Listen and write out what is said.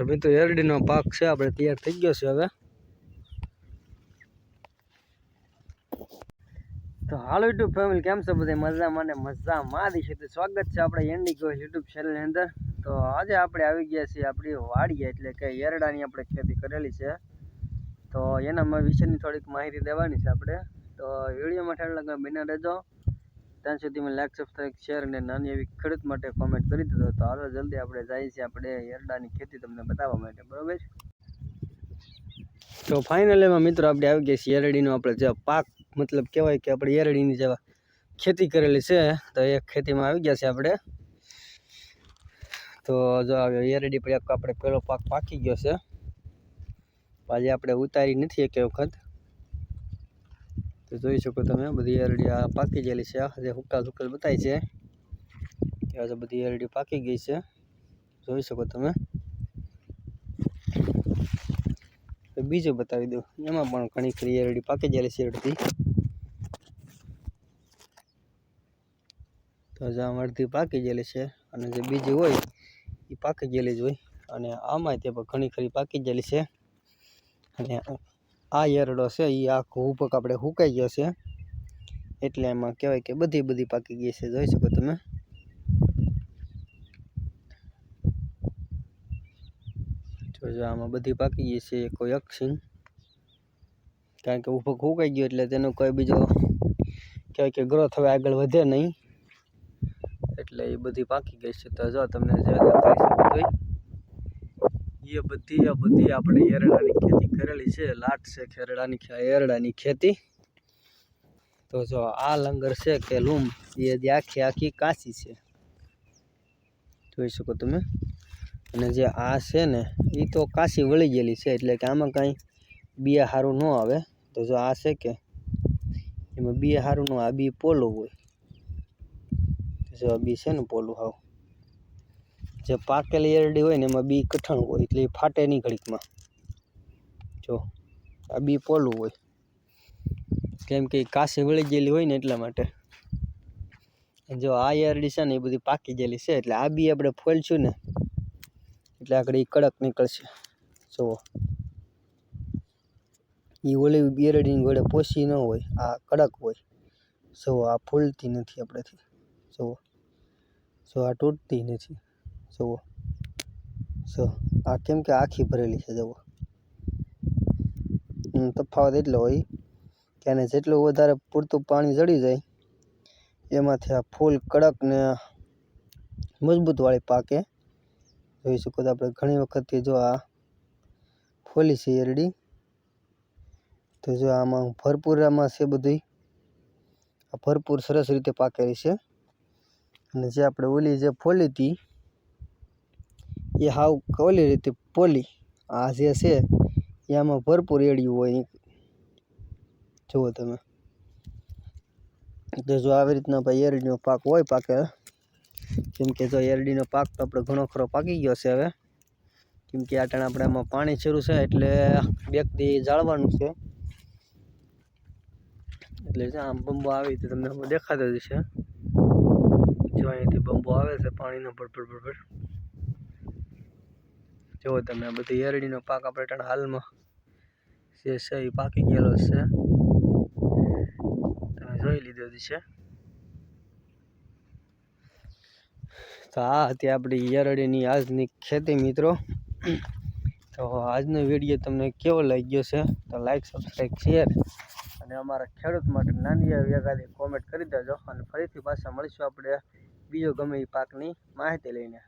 તો મિત્રો એરડીનો પાક છે, આપણે તૈયાર થઈ ગયો છે હવે. તો હાલો યુટ્યુબ ફેમિલી કેમ છો બધા મજામાં ને મજામાં છે. તો સ્વાગત છે આપણે એન્ડી ગો યુટ્યુબ ચેનલની અંદર. તો આજે આપણે આવી ગયા છીએ આપણી વાડીએ, એટલે કે એરડાની આપણે ખેતી કરેલી છે. તો એના વિશેની થોડીક માહિતી દેવાની છે આપણે. તો વિડીયોમાં ઠેર લગા બિના રહેજો. ત્યાં સુધી મેં લાઈક સબસ્ક્રાઈબ શેર અને નાની એવી ખેડૂત માટે કોમેન્ટ કરી દીધો તો હાલો જલ્દી આપણે જઈએ છીએ આપણે એરડાની ખેતી તમને બતાવવા માટે. બરાબર તો ફાઇનલ એમાં મિત્રો આપણે આવી ગયા છીએ એરડીનો આપણે જે પાક મતલબ કહેવાય કે આપણે એરડીની જે ખેતી કરેલી છે, તો એ ખેતીમાં આવી ગયા છે આપણે. તો જો એરડી પર આપણે પહેલો પાક પાકી ગયો છે. આજે આપણે ઉતારી નથી એક વખત. તો જોઈ શકો તમે, બધી એરડી આ પાકી ગયેલી છે. જે હુક્કા હુક્કલ બતાવી છે તો બધી એરડી પાકી ગઈ છે. જોઈ શકો તમે. બીજું બતાવી દઉં. એમાં પણ ઘણી ખરી એરડી પાકી ગયેલી છે અડધી. તો જે આમ અડધી પાકી ગયેલી છે. અને જે બીજી હોય, એ પાકી ગયેલી જ હોય. અને આમાંય તે પણ ઘણી ખરી પાકી ગયેલી છે. અને આ યરડો છે એ આખો ઉપક આપણે સુકાઈ ગયો છે. એટલે એમાં કહેવાય કે બધી બધી પાકી ગઈ છે, જોઈ શકો તમે. જોજો આમાં બધી પાકી ગઈ છે, કોઈ અક્ષિંગ કારણ કે ઉપક સુકાઈ ગયો એટલે તેનો કોઈ બીજો કહેવાય કે ગ્રોથ હવે આગળ વધે નહીં. એટલે એ બધી પાકી ગઈ છે. તો જો, તમને જે દેખાય છે એ બધી આ બધી આપણે એરડાની ખેતી કરેલી છે. લાટ છે ખેરડાની એરડાની ખેતી. તો જો આ લંગર છે કે લૂમ, એ જે આખી આખી કાચી છે. જોઈ શકો તમે? અને જે આ છે ને એ તો કાશી વળી ગયેલી છે, એટલે કે આમાં કાંઈ બિયા સારું ન આવે. તો જો આ છે કે, એમાં બિયા સારું ન આ બી પોલું હોય. જો આ બી છે ને પોલું હાવ. જે પાકેલી એરડી હોય ને એમાં બી કઠણ હોય એટલે એ ફાટે નહીં ઘડીકમાં. જો, આ બી પોલું હોય. કેમ કે કાશી વળી ગયેલી હોય ને એટલા માટે. જો આ એરડી છે ને એ બધી પાકી ગયેલી છે એટલે આ બી આપણે ફોલશું ને એટલે આગળ એ કડક નીકળશે. જુઓ એ ઓલી બેરડીની ગોળે પોસી ન હોય, આ કડક હોય. જુઓ આ ફૂલતી નથી આપણેથી. જુઓ જો, આ તૂટતી નથી. જુઓ. જો, આ કેમ કે આખી ભરેલી છે, જુઓ. તફાવત એટલો હોય કે આને જેટલું વધારે પૂરતું પાણી જડી જાય, એમાંથી આ ફૂલ કડક ને મજબૂતવાળી પાકે. જોઈ શકો તો આપણે ઘણી વખતથી જો આ ફોલી છે એરડી તો જો આમાં ભરપૂર આમાં છે બધી આ ભરપૂર સરસ રીતે પાકેલી છે. અને જે આપણે ઓલી જે ફોલી હતી એ હાવ ઓલી રીતે પોલી. આ જે છે એ આમાં ભરપૂર એડિયું હોય જુઓ તમે. તો જો આવી રીતના ભાઈ એરડીનો પાક હોય પાકે કેમ કે જો એરડીનો પાક તો આપણે ઘણો ખરો પાકી ગયો છે હવે. કેમ કે આટણ આપણે આમાં પાણી શરૂ છે, એટલે બેકથી જાળવાનું છે. એટલે આમ બંબો આવી તો તમને દેખાતો જ છે જો અહીંયાથી બંબો આવે છે, પાણીનો ભરપૂર ભડભડ જુઓ તમે બધી એરડીનો પાક આપણે ટાણ હાલમાં જે છે એ પાકી ગયેલો છે. તમે જોઈ લીધો જ છે. તો આ હતી આપણી એરડીની આજની ખેતી મિત્રો. તો આજનો વીડિયો તમને કેવો લાગ્યો છે? તો લાઈક સબસ્ક્રાઈબ શેર અને અમારા ખેડૂત માટે નાની એવી એકાદી કોમેન્ટ કરી દેજો અને ફરીથી પાછા મળીશું આપણે બીજો ગમે એ પાકની માહિતી લઈને.